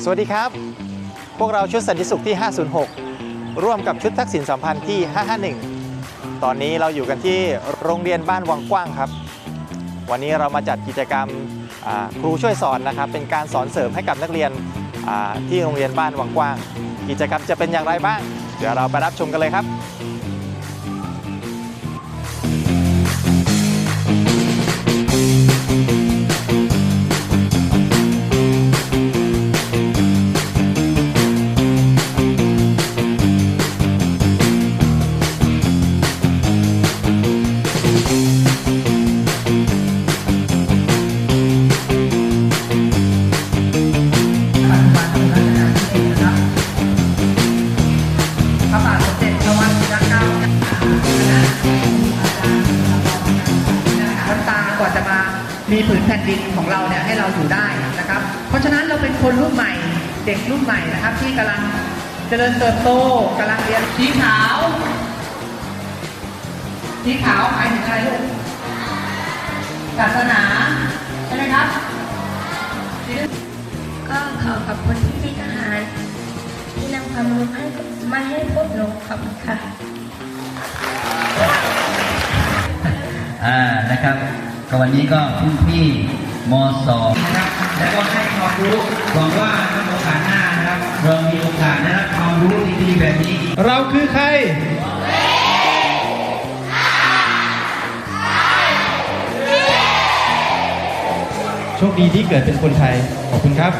สวัสดีครับ พวกเราชุดสันติสุขที่ 506 ร่วมกับชุดทักษิณสัมพันธ์ที่ 551 ตอนนี้เราอยู่กันที่โรงเรียนบ้านวังกว้างครับ วันนี้เรามาจัดกิจกรรมครูช่วยสอนนะครับ เป็นการสอนเสริมให้กับนักเรียนที่โรงเรียนบ้านวังกว้าง กิจกรรมจะเป็นอย่างไรบ้าง เดี๋ยวเราไปรับชมกันเลยครับ มีผืนแผ่นดินของเราเนี่ยให้เราอยู่ได้นะครับ เพราะฉะนั้นเราเป็นคนรุ่นใหม่ เด็กรุ่นใหม่นะครับ ที่กำลังเจริญเติบโตกำลังเรียนสีขาวสีขาวหมายถึงอะไรลูกศาสนาใช่ไหมครับสีก็ขอขอบคุณพี่พี่ทหาร ที่นำความรู้ให้มาให้พวกหนูขอบคุณค่ะ อ่านะครับก็ วันนี้ก็พี่พี่มสองนะครับแล้วก็ให้ความรู้หวังว่าในโอกาสหน้านะครับ เรามีโอกาสได้รับความรู้ดีๆแบบนี้ เราคือใครโชคดีที่เกิดเป็นคนไทย ขอบคุณครับ